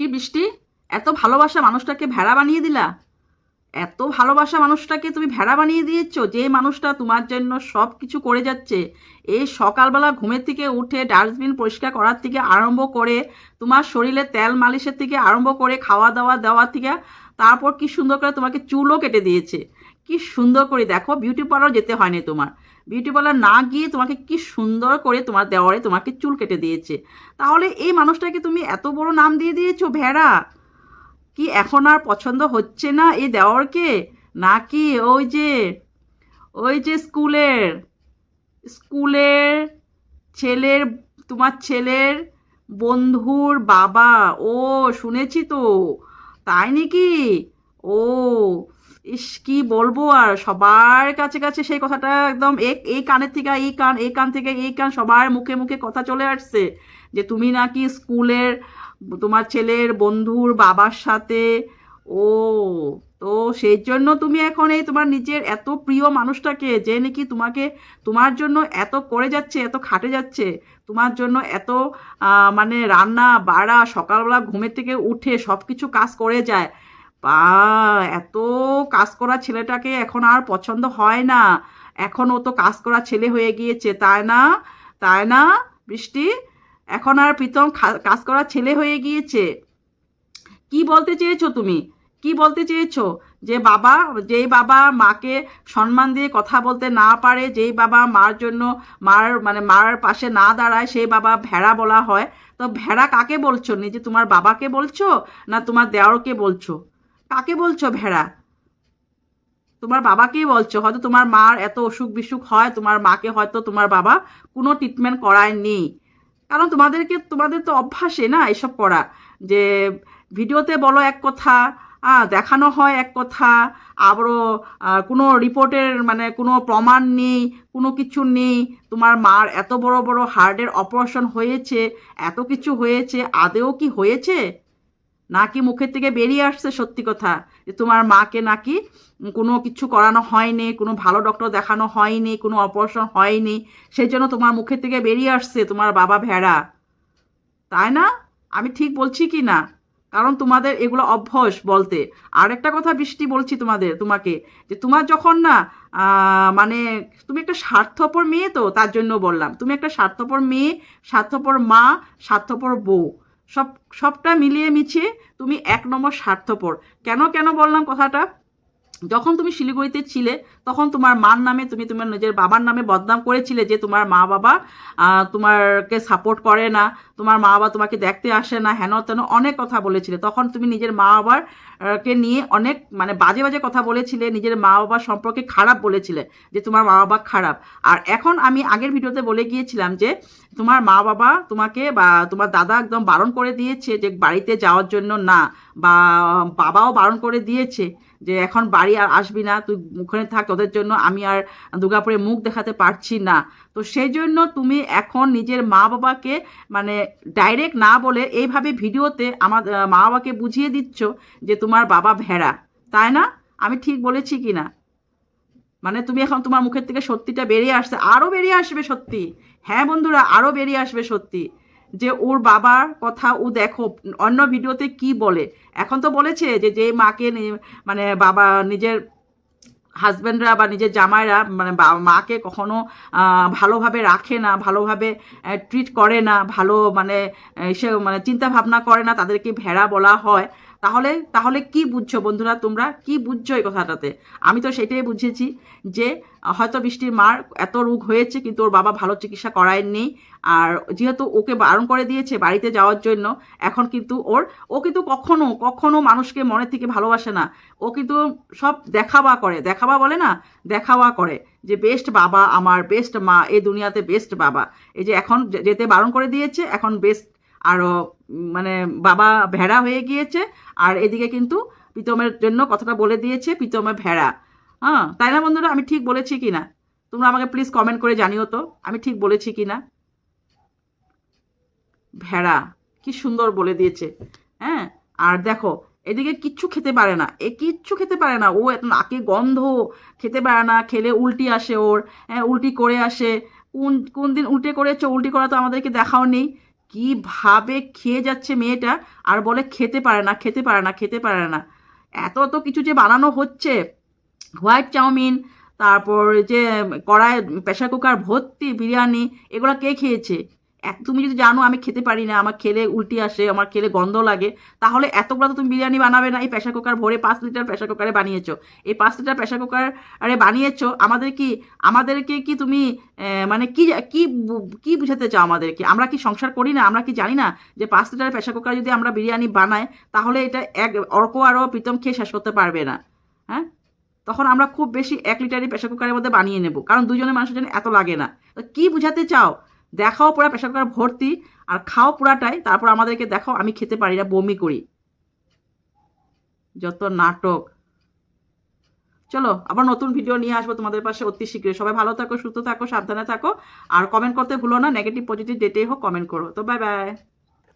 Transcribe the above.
কি বৃষ্টি? এত ভালোবাসা মানুষটাকে ভেড়া বানিয়ে দিলা? এত ভালোবাসা মানুষটাকে তুমি ভেড়া বানিয়ে দিয়েছ, যে মানুষটা তোমার জন্য সব কিছু করে যাচ্ছে। এই সকালবেলা ঘুমের থেকে উঠে ডাস্টবিন পরিষ্কার করার থেকে আরম্ভ করে তোমার শরীরে তেল মালিশের থেকে আরম্ভ করে খাওয়া দাওয়া দেওয়ার থেকে তারপর কি সুন্দর করে তোমাকে চুলও কেটে দিয়েছে। কি সুন্দর করে দেখো বিউটি পার্লার যেতে হয়নি তোমার। বিউটি পার্লার না গিয়ে তোমাকে কি সুন্দর করে তোমার দেওয়ারে তোমাকে চুল কেটে দিয়েছে। তাহলে এই মানুষটাকে তুমি এত বড় নাম দিয়ে দিয়েছ, ভেড়া? কি এখন আর পছন্দ হচ্ছে না এই দেওয়ারকে? নাকি ওই যে ওই যে স্কুলের স্কুলের ছেলের, তোমার ছেলের বন্ধুর বাবা? ও, শুনেছি তো। তাই নাকি? ও ইস, কি বলব আর সবার কাছে কাছে সেই কথাটা একদম এক, এই কানের থেকে, এই কান এই কান থেকে, এই কান, সবার মুখে মুখে কথা চলে আসছে যে তুমি নাকি স্কুলের তোমার ছেলের বন্ধুর বাবার সাথে। ও, তো সেই জন্য তুমি এখন এই তোমার নিজের এত প্রিয় মানুষটাকে যে নাকি তোমাকে তোমার জন্য এত করে যাচ্ছে, এত খাটে যাচ্ছে, তোমার জন্য এত মানে রান্না, বাড়া, সকালবেলা ঘুমের থেকে উঠে সব কিছু কাজ করে যায়। বা, এত কাজ করা ছেলেটাকে এখন আর পছন্দ হয় না। এখন ও তো কাজ করা ছেলে হয়ে গিয়েছে, তাই না? তাই না, বৃষ্টি? এখন আর প্রীতম কাজ করা ছেলে হয়ে গিয়েছে। কি বলতে চেয়েছো তুমি? কি বলতে চেয়েছো? যে বাবা, যেই বাবা মাকে সম্মান দিয়ে কথা বলতে না পারে, যেই বাবা মার জন্য, মার মানে মার পাশে না দাঁড়ায়, সেই বাবা ভেড়া বলা হয়। তো ভেড়া কাকে বলছো? নিজে তোমার বাবাকে বলছো না তোমার দেওরকে বলছো? কাকে বলছো ভেড়া? তোমার বাবাকেই বলছো। হয়তো তোমার মার এত অসুখ বিসুখ হয়, তোমার মাকে হয়তো তোমার বাবা কোনো ট্রিটমেন্ট করায়নি। কারণ তোমাদেরকে, তোমাদের তো অভ্যাসে না এসব করা যে ভিডিওতে বলো এক কথা দেখানো হয় এক কথা, আবারও কোনো রিপোর্টের মানে কোনো প্রমাণ নেই, কোনো কিছু নেই। তোমার মার এত বড় বড় হার্টের অপারেশন হয়েছে, এত কিছু হয়েছে, আদেও কি হয়েছে? নাকি মুখের থেকে বেরিয়ে আসছে সত্যি কথা? যে তোমার মাকে নাকি কোনো কিছু করানো হয়নি, কোনো ভালো ডক্টর দেখানো হয়নি, কোনো অপারেশন হয়নি সেই জন্য তোমার মুখের থেকে বেরিয়ে আসছে তোমার বাবা ভেড়া। তাই না? আমি ঠিক বলছি কি না? কারণ তোমাদের এগুলো অভ্যস বলতে। আর একটা কথা বৃষ্টি বলছি তোমাদের, তোমাকে। যে তোমার যখন না মানে তুমি একটা স্বার্থপর মেয়ে তো, তার জন্য বললাম। তুমি একটা স্বার্থপর মেয়ে, স্বার্থপর মা, স্বার্থপর বউ। সব সবটা মিলিয়ে মিছিয়ে তুমি এক নম্বর স্বার্থপর। কেন কেন বললাম কথাটা? যখন তুমি শিলিগুড়িতে ছিলে, তখন তোমার মার নামে তুমি তোমার নিজের বাবার নামে বদনাম করেছিলে যে তোমার মা বাবা তোমারকে সাপোর্ট করে না, তোমার মা বাবা তোমাকে দেখতে আসে না, হেন তেন অনেক কথা বলেছিলে। তখন তুমি নিজের মা বাবার কে নিয়ে অনেক মানে বাজে বাজে কথা বলেছিলে, নিজের মা বাবার সম্পর্কে খারাপ বলেছিলে যে তোমার মা বাবা খারাপ। আর এখন আমি আগের ভিডিওতে বলে গিয়েছিলাম যে তোমার মা বাবা তোমাকে বা তোমার দাদা একদম বারণ করে দিয়েছে যে বাড়িতে যাওয়ার জন্য না, বা বাবাও বারণ করে দিয়েছে। যে এখন বাড়ি আর আসবি না, তুই ওখানে থাক, তোদের জন্য আমি আর দুর্গাপুরে মুখ দেখাতে পারছি না। তো সেই জন্য তুমি এখন নিজের মা বাবাকে মানে ডাইরেক্ট না বলে এইভাবে ভিডিওতে আমার মা বাবাকে বুঝিয়ে দিচ্ছ যে তোমার বাবা ভেড়া। তাই না? আমি ঠিক বলেছি কি না? মানে তুমি এখন তোমার মুখের থেকে সত্যিটা বেরিয়ে আসছে আরও বেরিয়ে আসবে সত্যি। হ্যাঁ বন্ধুরা আরও বেরিয়ে আসবে সত্যি। যে ওর বাবার কথা ও দেখো, অন্য ভিডিওতে কি বলে? এখন তো বলেছে যে যে মাকে মানে বাবা নিজের হাজব্যান্ডরা বা নিজের জামাইরা মানে মাকে কখনো ভালোভাবে রাখে না, ভালোভাবে ট্রিট করে না, ভালো মানে সে মানে চিন্তা ভাবনা করে না, তাদেরকে ভেড়া বলা হয়। তাহলে তাহলে কি বুঝছ বন্ধুরা তোমরা? কি বুঝছ এই কথাটাতে? আমি তো সেটাই বুঝেছি যে, হয়তো বৃষ্টির মার এত রোগ হয়েছে, কিন্তু ওর বাবা ভালো চিকিৎসা করায়নি। আর যেহেতু ওকে বারণ করে দিয়েছে বাড়িতে যাওয়ার জন্য, এখন কিন্তু ওর, ও কিন্তু কখনো কখনো মানুষকে মনে থেকে ভালোবাসে না। ও কিন্তু সব দেখাবা করে। দেখাবা বলে না? দেখাওয়া করে যে, বেস্ট বাবা আমার, বেস্ট মা, এই দুনিয়াতে বেস্ট বাবা। এই যে, এখন যেতে বারণ করে দিয়েছে, এখন বেস্ট আরও মানে বাবা ভেড়া হয়ে গিয়েছে, আর এদিকে কিন্তু প্রীতমের জন্য কথাটা বলে দিয়েছে প্রীতমের ভেড়া। হ্যাঁ তাই না বন্ধুরা? আমি ঠিক বলেছি কি না? তোমরা আমাকে প্লিজ কমেন্ট করে জানিও তো, আমি ঠিক বলেছি কি না? ভেড়া, কি সুন্দর বলে দিয়েছে। হ্যাঁ আর দেখো, এদিকে কিচ্ছু খেতে পারে না, এ কিচ্ছু খেতে পারে না। ও এত নাকে গন্ধ, খেতে পারে না, খেলে উল্টি আসে ওর হ্যাঁ উল্টি করে আসে। কোন কোন দিন উল্টে করেছ, উল্টি করা তো আমাদেরকে দেখাও নেই। কীভাবে খেয়ে যাচ্ছে মেয়েটা? আর বলে, খেতে পারে না, খেতে পারে না, খেতে পারে না। এত এত কিছু যে বানানো হচ্ছে। হোয়াইট চাউমিন, তারপর যে কড়াই প্রেশার কুকার, ভর্তি বিরিয়ানি, এগুলো কে খেয়েছে? এক তুমি যদি জানো আমি খেতে পারি না, আমার খেলে উল্টি আসে, আমার খেলে গন্ধ লাগে, তাহলে এতগুলো তো তুমি বিরিয়ানি বানাবে না, এই প্রেশার কুকার ভরে পাঁচ লিটার প্রেশার কুকারে বানিয়েছো। এই পাঁচ লিটার প্রেশার কুকারে বানিয়েছো, আমাদের কি, আমাদেরকে কি তুমি মানে কি কি কি বুঝাতে চাও আমাদেরকে? আমরা কি সংসার করি না? আমরা কি জানি না যে পাঁচ লিটার প্রেশার কুকার যদি আমরা বিরিয়ানি বানাই, তাহলে এটা এক, অর্ক আরও প্রীতম খেয়ে শেষ করতে পারবে না। হ্যাঁ? তখন আমরা খুব বেশি এক লিটারই প্রেশার কুকারের মধ্যে বানিয়ে নেব, কারণ দুজনের মানুষের জন্য এত লাগে না। তো কি বুঝাতে চাও? দেখাও পুরা প্রেশার কুকার ভর্তি আর খাও পুরাটাই, তারপর আমাদেরকে দেখাও, আমি খেতে পারি না, বমি করি। যত নাটক। চলো, আবার নতুন ভিডিও নিয়ে আসব তোমাদের পাশে অতি শীঘ্রই। সবাই ভালো থাকো, সুস্থ থাকো, সাবধানে থাকো। আর কমেন্ট করতে ভুলো না নেগেটিভ পজিটিভ যেটাই হোক কমেন্ট করো। তো বাই বাই